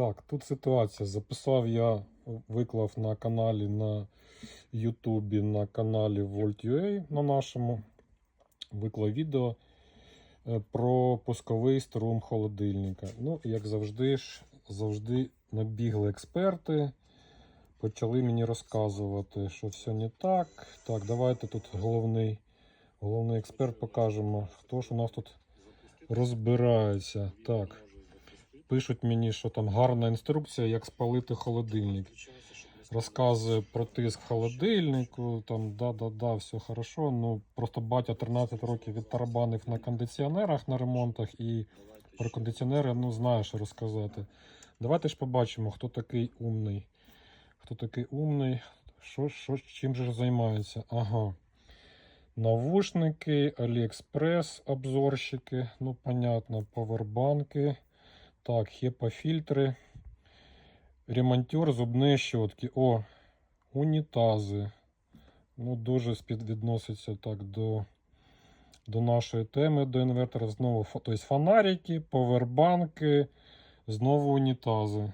Так, тут ситуація. Записав я, виклав на каналі на Ютубі, на каналі Volt.ua на нашому. Виклав відео е, про пусковий струм холодильника. Ну, як завжди ж, завжди набігли експерти. Почали мені розказувати, що все не так. Так, давайте тут головний, головний експерт покажемо, хто ж у нас тут розбирається. Так. Пишуть мені, що там гарна інструкція, як спалити холодильник. Розказує про тиск холодильнику, там да-да-да, все хорошо. Ну просто батя 13 років відтарабанив на кондиціонерах на ремонтах і про кондиціонери ну знає, що розказати. Давайте ж побачимо, хто такий умний. Хто такий умний, що, що, чим же займається. Ага. Навушники, Аліекспрес, обзорщики, ну, понятно, павербанки. Так, хепа-фільтри, ремонтер, зубні щотки. О, унітази. Ну, дуже співвідноситься так до, до нашої теми, до інвертора. Знову тобто фонарики, повербанки, знову унітази.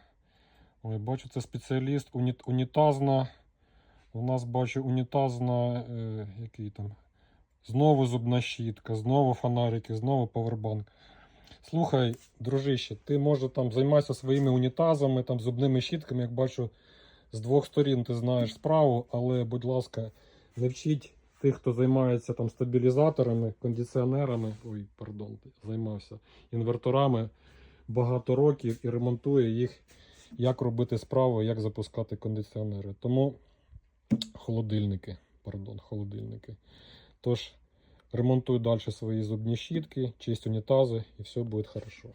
Ой, бачу, це спеціаліст уні- унітазна. У нас бачу унітазна, е, який там. Знову зубна щітка, знову фонарики, знову повербанк. Слухай, дружище, ти може там займайся своїми унітазами, там зубними щітками, як бачу, з двох сторін ти знаєш справу, але, будь ласка, не вчіть тих, хто займається там стабілізаторами, кондиціонерами, ой, пардон, займався інверторами багато років і ремонтує їх, як робити справу, як запускати кондиціонери. Тому холодильники, пардон, холодильники. Тож, ремонтуй далі свої зубні щітки, чисть унітази, і все буде хорошо.